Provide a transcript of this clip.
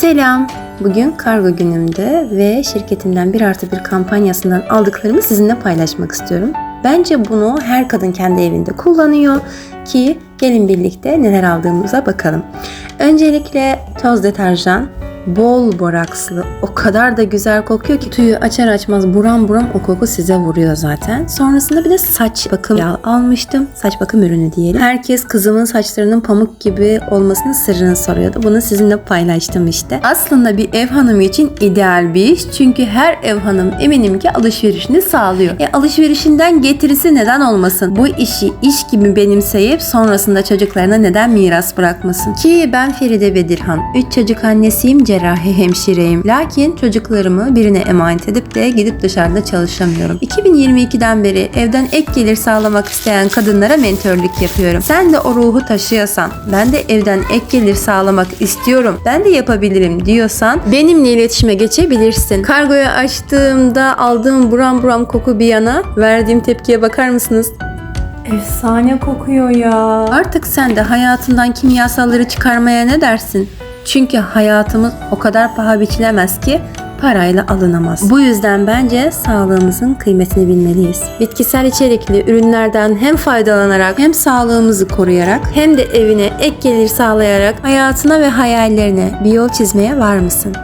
Selam. Bugün kargo günümde ve şirketimden bir artı bir kampanyasından aldıklarımı sizinle paylaşmak istiyorum. Bence bunu her kadın kendi evinde kullanıyor ki gelin birlikte neler aldığımıza bakalım. Öncelikle toz deterjan, bol borakslı o kadar da güzel kokuyor ki tüyü açar açmaz buram buram o koku size vuruyor zaten. Sonrasında bir de saç bakım yağı almıştım. Saç bakım ürünü diyelim. Herkes kızımın saçlarının pamuk gibi olmasının sırrını soruyordu. Bunu sizinle paylaştım işte. Aslında bir ev hanımı için ideal bir iş. Çünkü her ev hanım eminim ki alışverişini sağlıyor. E alışverişinden getirisi neden olmasın? Bu işi iş gibi benimseyip sonrasında çocuklarına neden miras bırakmasın? Ki ben Feride Bedirhan. 3 çocuk annesiyim, cerrahi hemşireyim. Lakin çocuklarımı birine emanet edip de gidip dışarıda çalışamıyorum. 2022'den beri evden ek gelir sağlamak isteyen kadınlara mentörlük yapıyorum. Sen de o ruhu taşıyorsan, ben de evden ek gelir sağlamak istiyorum, ben de yapabilirim diyorsan benimle iletişime geçebilirsin. Kargoyu açtığımda aldığım buram buram koku bir yana verdiğim tepkiye bakar mısınız? Efsane kokuyor ya. Artık sen de hayatından kimyasalları çıkarmaya ne dersin? Çünkü hayatımız o kadar paha biçilemez ki parayla alınamaz. Bu yüzden bence sağlığımızın kıymetini bilmeliyiz. Bitkisel içerikli ürünlerden hem faydalanarak hem sağlığımızı koruyarak hem de evine ek gelir sağlayarak hayatına ve hayallerine bir yol çizmeye var mısın?